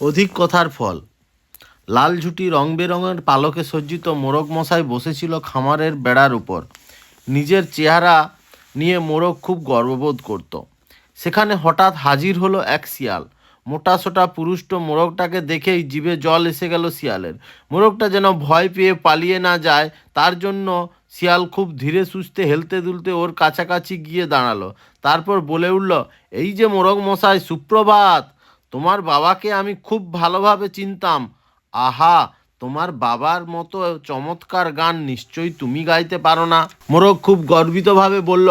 অধিক কথার ফল। লাল ঝুটি রং বেরঙের পালকে সজ্জিত মোরগ মশাই বসেছিল খামারের বেড়ার উপর। নিজের চেহারা নিয়ে মোরগ খুব গর্ববোধ করত। সেখানে হঠাৎ হাজির হলো এক শিয়াল। মোটা সোটা পুরুষ্ট মোরগটাকে দেখেই জিভে জল এসে গেল শিয়ালের। মোরগটা যেন ভয় পেয়ে পালিয়ে না যায়, তার জন্য শিয়াল খুব ধীরে সুস্থে হেলতে দুলতে ওর কাছাকাছি গিয়ে দাঁড়াল। তারপর বলে উঠল, এই যে মোরগ মশাই, সুপ্রভাত! তোমার বাবাকে আমি খুব ভালোভাবে চিনতাম। আহা, তোমার বাবার মতো চমৎকার গান নিশ্চয়ই তুমি গাইতে পারো না। মোরগ খুব গর্বিতভাবে বলল,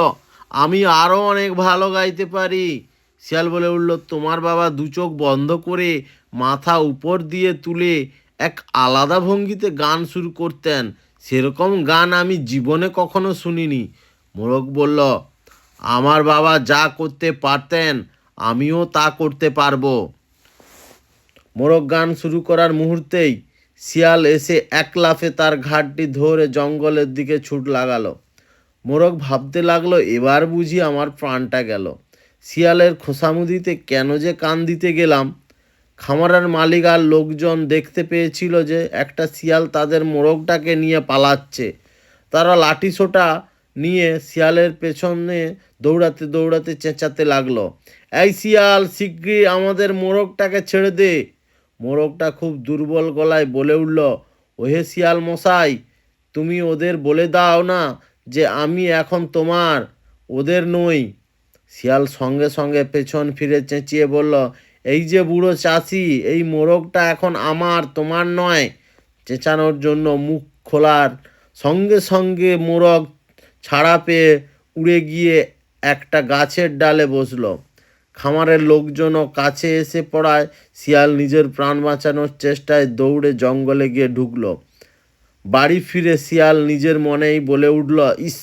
আমি আরও অনেক ভালো গাইতে পারি। শিয়াল বলে উঠল, তোমার বাবা দু চোখ বন্ধ করে মাথা উপর দিয়ে তুলে এক আলাদা ভঙ্গিতে গান শুরু করতেন। সেরকম গান আমি জীবনে কখনো শুনিনি। মোরগ বলল, আমার বাবা যা করতে পারতেন আমিও তা করতে পারব। মোরগ গান শুরু করার মুহূর্তেই শিয়াল এসে এক লাফে তার ঘাটটি ধরে জঙ্গলের দিকে ছুট লাগালো। মোরগ ভাবতে লাগল, এবার বুঝি আমার প্রাণটা গেল। শিয়ালের খোসামুদিতে কেন যে কান দিতে গেলাম। খামারের মালিক আর লোকজন দেখতে পেয়েছিল যে একটা শিয়াল তাদের মোরগটাকে নিয়ে পালাচ্ছে। তারা লাঠি সোটা নিয়ে শিয়ালের পেছনে দৌড়াতে দৌড়াতে চেঁচাতে লাগল। এই শিয়াল, শিগগির আমাদের মোরগটাকে ছেড়ে দে। মোরগটা খুব দুর্বল গলায় বলে উঠল, ওহে শিয়াল মশাই, তুমি ওদের বলে দাও না যে আমি এখন তোমার, ওদের নই। শিয়াল সঙ্গে সঙ্গে পেছন ফিরে চেঁচিয়ে বলল, এই যে বুড়ো চাষি, এই মোরগটা এখন আমার, তোমার নয়। চেঁচানোর জন্য মুখ খোলার সঙ্গে সঙ্গে মোরগ ছাড়া পেয়ে উড়ে গিয়ে একটা গাছের ডালে বসল। খামারের লোকজনও কাছে এসে পড়ায় শিয়াল নিজের প্রাণ বাঁচানোর চেষ্টায় দৌড়ে জঙ্গলে গিয়ে ঢুকলো। বাড়ি ফিরে শিয়াল নিজের মনেই বলে উঠল, ইস,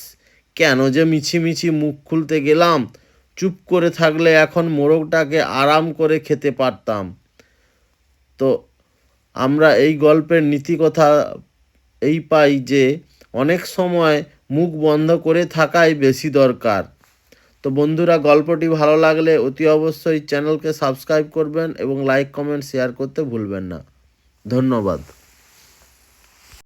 কেন যে মিছিমিছি মুখ খুলতে গেলাম। চুপ করে থাকলে এখন মোরগটাকে আরাম করে খেতে পারতাম। তো আমরা এই গল্পের নীতিকথা এই পাই যে অনেক সময় মুখ বন্ধ করে থাকাই বেশি দরকার। তো বন্ধুরা, গল্পটি ভালো লাগলে অতি অবশ্যই চ্যানেলকে সাবস্ক্রাইব করবেন এবং লাইক, কমেন্ট, শেয়ার করতে ভুলবেন না। ধন্যবাদ।